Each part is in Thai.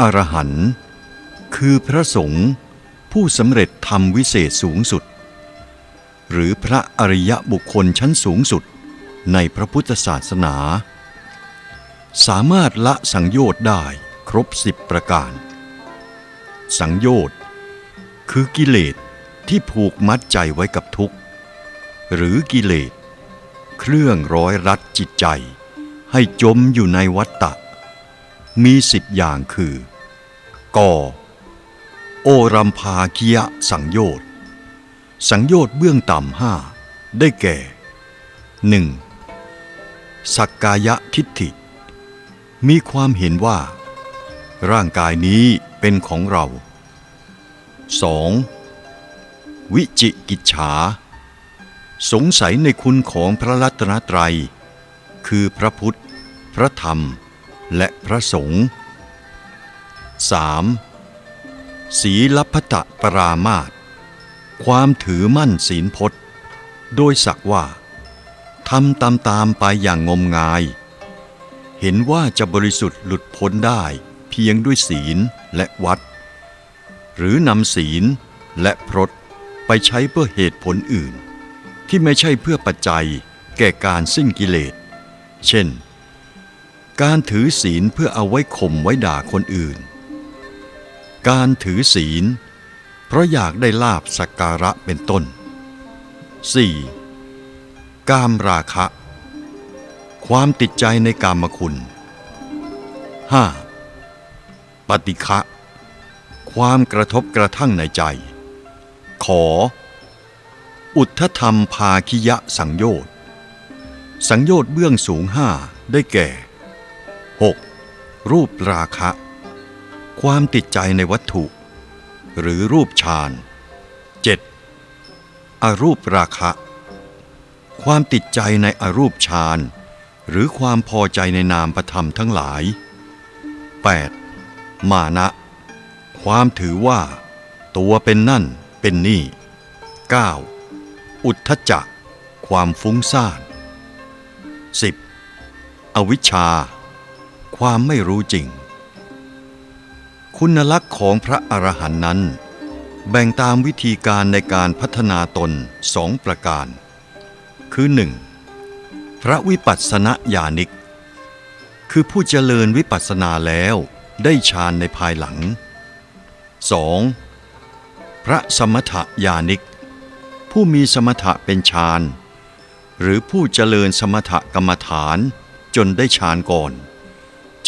อรหันต์คือพระสงฆ์ผู้สำเร็จธรรมวิเศษสูงสุด หรือพระอริยบุคคลชั้นสูงสุดในพระพุทธศาสนา สามารถละสังโยชน์ได้ครบสิบประการ สังโยชน์คือกิเลสที่ผูกมัดใจไว้กับทุกข์ หรือกิเลส เครื่องร้อยรัดจิตใจ ให้จมอยู่ในวัฏฏะมีสิบอย่างคือ กอโอรัมพาคิยะสังโยชน์สังโยชน์เบื้องต่ำห้าได้แก่ 1. สักกายะทิฏฐิ มีความเห็นว่า ร่างกายนี้เป็นของเรา 2. วิจิกิจฉา สงสัยในคุณของพระรัตนตรัย คือพระพุทธ พระธรรม และพระสงฆ์ 3. ศีลพัตปรามาตความถือมั่นศีลพจน์โดยสักว่าทำตามตามไปอย่างงมงาย เห็นว่าจะบริสุทธิ์หลุดพ้นได้เพียงด้วยศีลและวัด หรือนำศีลและพรตไปใช้เพื่อเหตุผลอื่น ที่ไม่ใช่เพื่อปัจจัยแก่การสิ้นกิเลส เช่น การถือศีลเพื่อเอาไว้ข่มไว้ด่าคนอื่น การถือศีล เพราะอยากได้ลาบสักการะเป็นต้น 4. กามราคะ ความติดใจในกามคุณ 5. ปฏิฆะความกระทบกระทั่งในใจ ขอ อุทธธรรมภาคิยะสังโยชน์สังโยชน์เบื้องสูงห้าได้แก่ 6. รูปราคะ ความติดใจในวัตถุ หรือรูปฌาน 7. อรูปราคะ ความติดใจในอรูปฌานหรือความพอใจในนามประธรรมทั้งหลาย 8. มานะ ความถือว่า ตัวเป็นนั่นเป็นนี่ 9. อุทธจักความฟุ้งซ่าน 10. อวิชชา ความไม่รู้จริง คุณลักษณ์ของพระอรหันต์นั้น แบ่งตามวิธีการในการพัฒนาตนสองประการ คือ 1. พระวิปัสสนาญาณิก คือผู้เจริญวิปัสสนาแล้วได้ฌานในภายหลัง 2. พระสมถญาณิก ผู้มีสมถะเป็นฌาน หรือผู้เจริญสมถกรรมฐานจนได้ฌานก่อน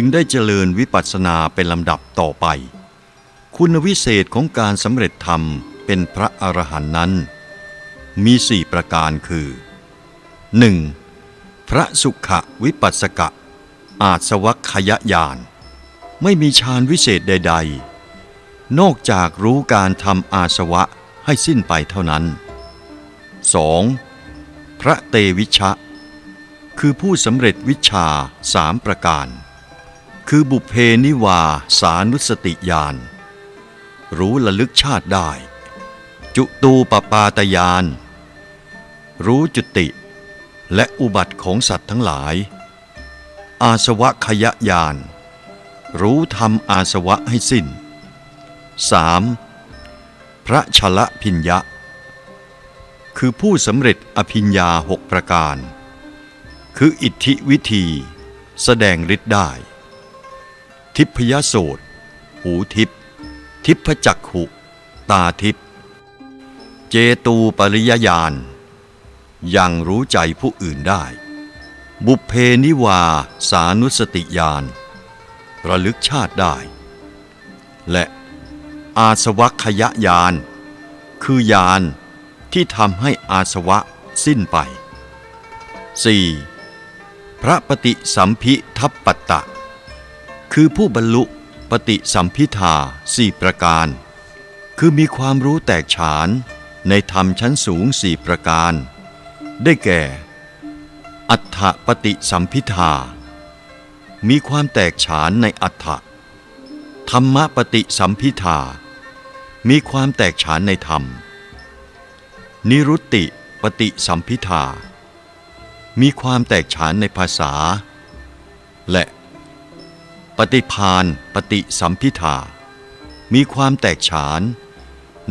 จึงได้เจริญวิปัสสนาเป็นลำดับต่อไป คุณวิเศษของการสำเร็จธรรมเป็นพระอรหันต์นั้น มีสี่ประการคือ 1. พระสุขวิปัสสกะ อาสวัคยญาณไม่มีฌานวิเศษใด ๆ นอกจากรู้การทำอาสวะให้สิ้นไปเท่านั้น 2. พระเตวิชะ คือผู้สำเร็จวิชาสามประการ คือบุพเพนิวาสานุสติญาณรู้ระลึกชาติได้ จุตูปปาตยาน รู้จุติ และอุบัติของสัตว์ทั้งหลาย อาสวะขยญาณรู้ทำอาสวะให้สิ้น 3. พระชละพิญญะ คือผู้สำเร็จอภิญญาหกประการ คืออิทธิวิธี แสดงฤทธิ์ได้ ทิพยโสตหูทิพทิพจักขุตาทิพเจตูปริยญาณยังรู้ใจผู้อื่นได้ บุพเพนิวาสานุสติญาณระลึกชาติได้ และอาสวัคยญาณคือญาณที่ทำให้อาสวะสิ้นไป 4. พระปฏิสัมพิทัปปตะ คือผู้บรรลุปฏิสัมพิทาสี่ประการ คือมีความรู้แตกฉานในธรรมชั้นสูงสี่ประการ ได้แก่ อัฏฐปฏิสัมพิทามีความแตกฉานในอัฏฐะธรรมปฏิสัมพิทามีความแตกฉานในธรรม นิรุตติปฏิสัมพิทามีความแตกฉานในภาษา และ ปฏิพานปฏิสัมพิทามีความแตกฉาน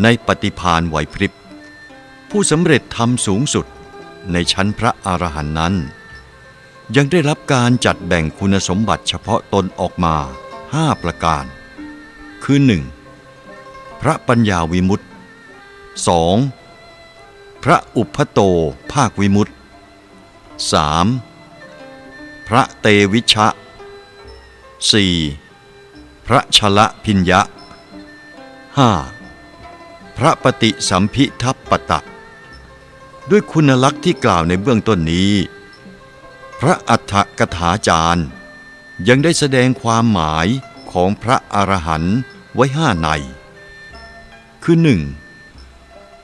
ในปฏิพานไหวพริบ ผู้สำเร็จธรรมสูงสุดในชั้นพระอรหันต์นั้น ยังได้รับการจัดแบ่งคุณสมบัติเฉพาะตนออกมาห้าประการ คือ 1. พระปัญญาวิมุตติ 2. พระอุปโตภาควิมุตติ 3. พระเตวิชะ 4. พระชละพิญญะ 5. พระปฏิสัมพิทัปปตะ ด้วยคุณลักษณ์ที่กล่าวในเบื้องต้นนี้ พระอัฏฐกถาจารย์ ยังได้แสดงความหมายของพระอรหันต์ไว้ห้าใน คือหนึ่ง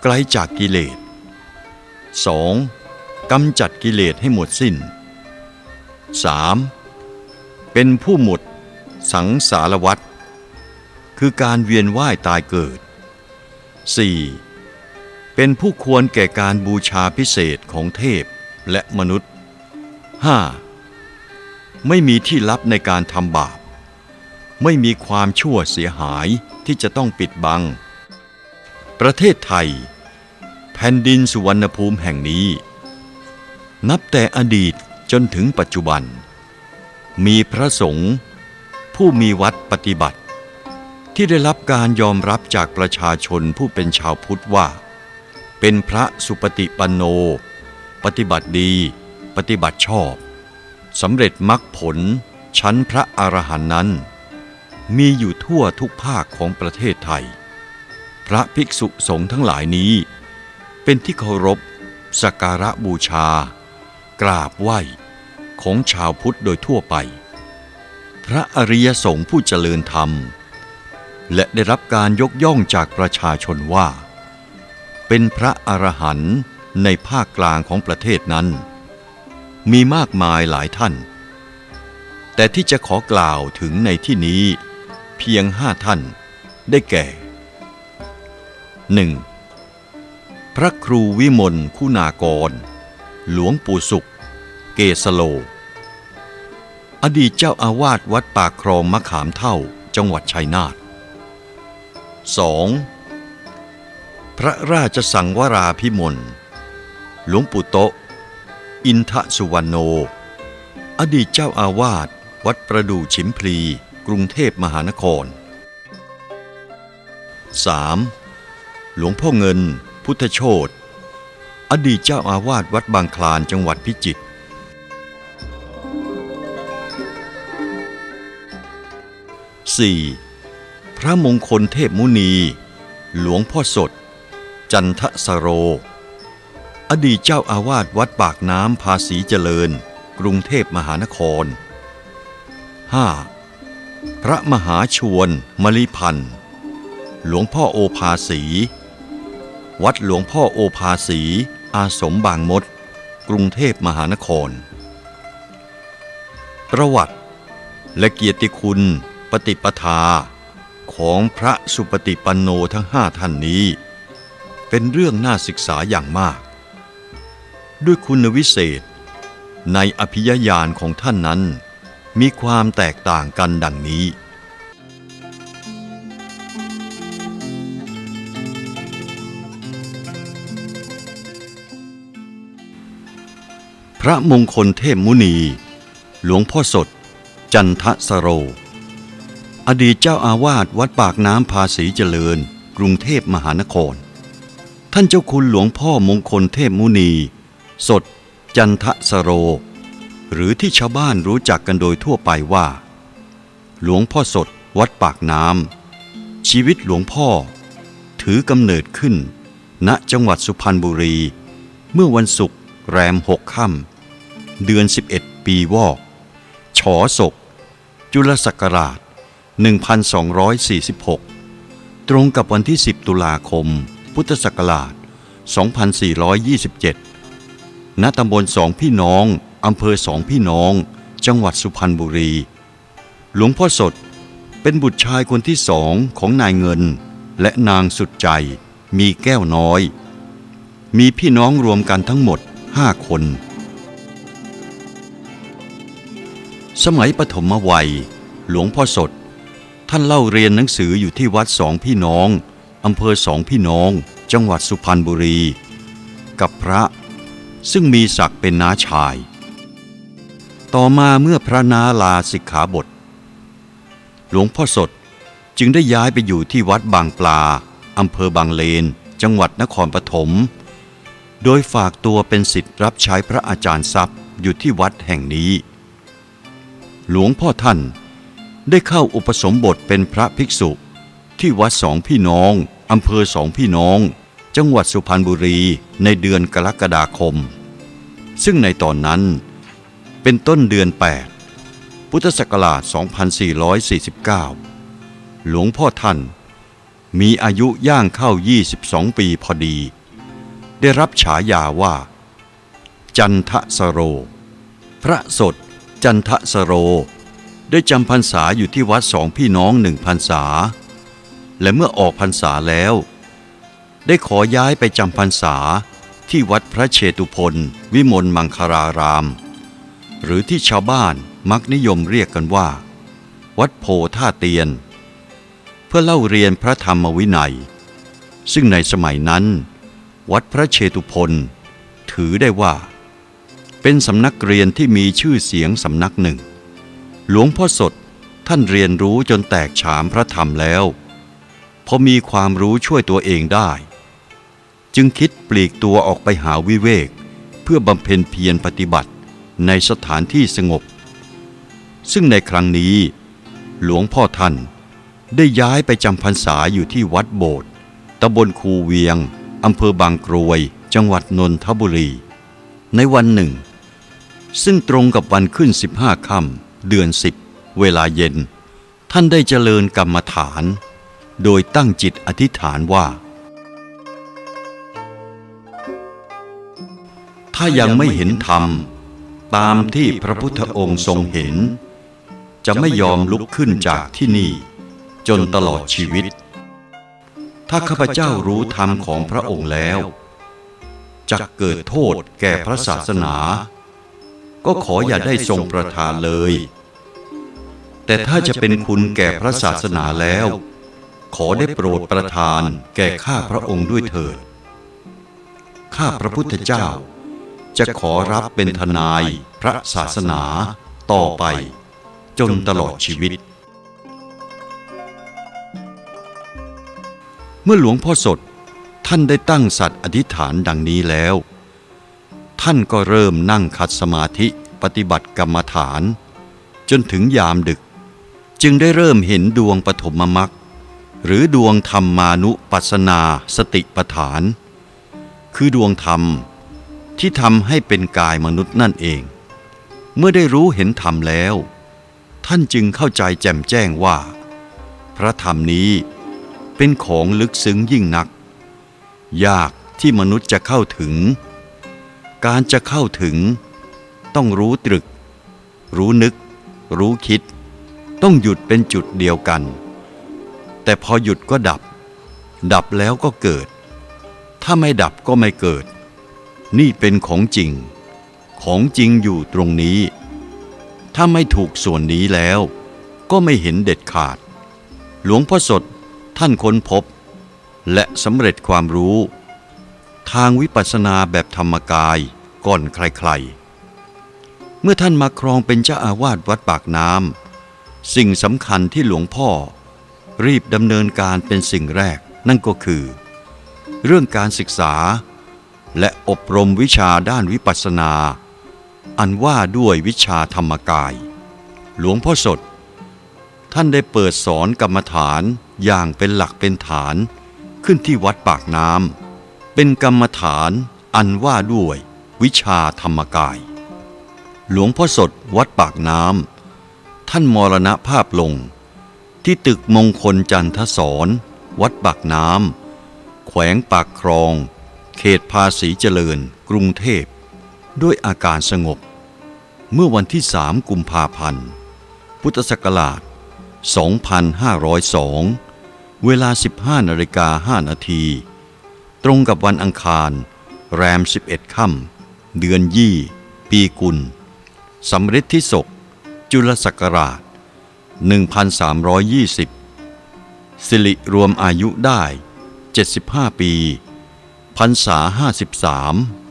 ไกลจากกิเลส 2. กำจัดกิเลสให้หมดสิ้น 3. เป็นผู้หมดสังสารวัฏคือการเวียนว่ายตายเกิด 4. เป็นผู้ควรแก่การบูชาพิเศษของเทพและมนุษย์ 5. ไม่มีที่ลับในการทำบาป ไม่มีความชั่วเสียหายที่จะต้องปิดบัง ประเทศไทย แผ่นดินสุวรรณภูมิแห่งนี้ นับแต่อดีตจนถึงปัจจุบัน มีพระสงฆ์ผู้มีวัดปฏิบัติ ที่ได้รับการยอมรับจากประชาชนผู้เป็นชาวพุทธว่า เป็นพระสุปฏิปันโน ปฏิบัติดี ปฏิบัติชอบสำเร็จมรรคผลชั้นพระอรหันต์นั้น มีอยู่ทั่วทุกภาคของประเทศไทย พระภิกษุสงฆ์ทั้งหลายนี้ เป็นที่เคารพสักการะบูชา กราบไหว้ ของชาวพุทธโดยทั่วไป พระอริยสงฆ์ผู้เจริญธรรม และได้รับการยกย่องจากประชาชนว่า เป็นพระอรหันต์ในภาคกลางของประเทศนั้น มีมากมายหลายท่าน แต่ที่จะขอกล่าวถึงในที่นี้เพียงห้าท่านได้แก่ 1. พระครูวิมลคุณากร หลวงปู่สุข เกสโล อดีตเจ้าอาวาสวัดปากครองมะขามเท่าจังหวัดชัยนาท 2. พระราชสังวราพิมลหลวงปู่โตอินทสุวรรณโน อดีตเจ้าอาวาสวัดประดู่ฉิมพลี กรุงเทพมหานคร 3. หลวงพ่อเงิน พุทธโชตอดีตเจ้าอาวาสวัดบางคลานจังหวัดพิจิตร 4. พระมงคลเทพมุนี หลวงพ่อสด จันทสโร อดีตเจ้าอาวาสวัดปากน้ำภาษีเจริญ กรุงเทพมหานคร 5. พระมหาชวนมลิพันธ์ หลวงพ่อโอภาสี วัดหลวงพ่อโอภาสี อาสมบางมด กรุงเทพมหานคร ประวัติและเกียรติคุณ ปฏิปทาของพระสุปฏิปันโนทั้งห้าท่านนี้ เป็นเรื่องน่าศึกษาอย่างมาก ด้วยคุณวิเศษ ในอภิยญาณของท่านนั้น มีความแตกต่างกันดังนี้พระมงคลเทพมุนี หลวงพ่อสด จันทสโร อดีตเจ้าอาวาสวัดปากน้ำภาษีเจริญ กรุงเทพมหานคร ท่านเจ้าคุณหลวงพ่อมงคลเทพมุนี สด จันทสโร หรือที่ชาวบ้านรู้จักกันโดยทั่วไปว่า หลวงพ่อสดวัดปากน้ำชีวิตหลวงพ่อ ถือกำเนิดขึ้น ณจังหวัดสุพรรณบุรี เมื่อวันศุกร์แรมหกค่ำเดือน 11 ปีวอก ฉอศก จุลศักราช 1246 ตรงกับวันที่ 10 ตุลาคม พุทธศักราช 2427 ณ ตำบลสองพี่น้อง อำเภอสองพี่น้อง จังหวัดสุพรรณบุรี หลวงพ่อสดเป็นบุตรชายคนที่สองของนายเงิน และนางสุดใจ มีแก้วน้อย มีพี่น้องรวมกันทั้งหมดห้าคน สมัยปฐมวัยหหลวงพ่อสด ท่านเล่าเรียนหนังสืออยู่ที่วัดสองพี่น้องอำเภอสองพี่น้อง จังหวัดสุพรรณบุรี กับพระ ซึ่งมีศักดิ์เป็นน้าชาย ต่อมาเมื่อพระนาลาสิกขาบท หลวงพ่อสดจึงได้ย้ายไปอยู่ที่วัดบางปลาอำเภอบางเลน จังหวัดนครปฐมโดยฝากตัวเป็นสิทธิ์รับใช้พระอาจารย์ทรัพย์อยู่ที่วัดแห่งนี้ หลวงพ่อท่าน ได้เข้าอุปสมบทเป็นพระภิกษุ ที่วัดสองพี่น้องอำเภอสองพี่น้อง จังหวัดสุพรรณบุรีในเดือนกรกฎาคม ซึ่งในตอนนั้น เป็นต้นเดือน 8 พุทธศักราช 2449 หลวงพ่อท่าน มีอายุย่างเข้า 22 ปีพอดี ได้รับฉายาว่า จันทสโร พระสดจันทสโร ได้จำพรรษาอยู่ที่วัดสองพี่น้องหนึ่งพรรษา และเมื่อออกพรรษาแล้ว ได้ขอย้ายไปจำพรรษาที่วัดพระเชตุพนวิมลมังคาราราม หรือที่ชาวบ้านมักนิยมเรียกกันว่า วัดโพท่าเตียน เพื่อเล่าเรียนพระธรรมวินัย ซึ่งในสมัยนั้น วัดพระเชตุพนถือได้ว่า เป็นสำนักเรียนที่มีชื่อเสียงสำนักหนึ่ง หลวงพ่อสดท่านเรียนรู้จนแตกฉามพระธรรมแล้วพอมีความรู้ช่วยตัวเองได้ จึงคิดปลีกตัวออกไปหาวิเวก เพื่อบำเพ็ญเพียรปฏิบัติในสถานที่สงบ ซึ่งในครั้งนี้ หลวงพ่อท่านได้ย้ายไปจำพรรษาอยู่ที่วัดโบสถ์ตำบลคูเวียงอำเภอบางกรวย จังหวัดนนทบุรี ในวันหนึ่ง ซึ่งตรงกับวันขึ้น 15ค่ำ เดือน10เวลาเย็น ท่านได้เจริญกรรมฐาน โดยตั้งจิตอธิษฐานว่า ถ้ายังไม่เห็นธรรม ตามที่พระพุทธองค์ทรงเห็น จะไม่ยอมลุกขึ้นจากที่นี่ จนตลอดชีวิต ถ้าข้าพเจ้ารู้ธรรมของพระองค์แล้วจะเกิดโทษแก่พระศาสนา ก็ขออย่าได้ทรงประทานเลย แต่ถ้าจะเป็นคุณแก่พระศาสนาแล้ว ขอได้โปรดประทานแก่ข้าพระองค์ด้วยเถิด ข้าพระพุทธเจ้า จะขอรับเป็นทนายพระศาสนาต่อไป จนตลอดชีวิต เมื่อหลวงพ่อสดท่านได้ตั้งสัตว์อธิษฐานดังนี้แล้ว ท่านก็เริ่มนั่งคัดสมาธิปฏิบัติกรรมฐาน จนถึงยามดึก จึงได้เริ่มเห็นดวงปฐมมรรคหรือดวงธรรมานุปัสสนาสติปฐาน คือดวงธรรมที่ทำให้เป็นกายมนุษย์นั่นเอง เมื่อได้รู้เห็นธรรมแล้ว ท่านจึงเข้าใจแจ่มแจ้งว่า พระธรรมนี้เป็นของลึกซึ้งยิ่งนัก ยากที่มนุษย์จะเข้าถึง การจะเข้าถึง ต้องรู้ตรึก รู้นึก รู้คิด ต้องหยุดเป็นจุดเดียวกัน แต่พอหยุดก็ดับ ดับแล้วก็เกิด ถ้าไม่ดับก็ไม่เกิด นี่เป็นของจริง ของจริงอยู่ตรงนี้ ถ้าไม่ถูกส่วนนี้แล้ว ก็ไม่เห็นเด็ดขาด หลวงพ่อสดท่านค้นพบ และสำเร็จความรู้ ทางวิปัสสนาแบบธรรมกายก่อนใครๆ เมื่อท่านมาครองเป็นเจ้าอาวาสวัดปากน้ำสิ่งสำคัญที่หลวงพ่อ รีบดำเนินการเป็นสิ่งแรกนั่นก็คือ เรื่องการศึกษา และอบรมวิชาด้านวิปัสสนา อันว่าด้วยวิชาธรรมกาย หลวงพ่อสด ท่านได้เปิดสอนกรรมฐานอย่างเป็นหลักเป็นฐานขึ้นที่วัดปากน้ำ เป็นกรรมฐานอันว่าด้วย วิชาธรรมกาย หลวงพ่อสดวัดปากน้ำท่านมรณภาพลง ที่ตึกมงคลจันทสอนวัดปากน้ำแขวงปากครอง เขตภาษีเจริญ กรุงเทพ ด้วยอาการสงบ เมื่อวันที่สามกุมภาพันธ์พุทธศักราช 2502 เวลา 15นาฬิกา5นาที ตรงกับวันอังคาร แรม 11 ค่ำเดือนยี่ ปีกุลสำริดที่ศก จุลศักราช 1320 สิริรวมอายุได้ 75 ปีพรรษา 53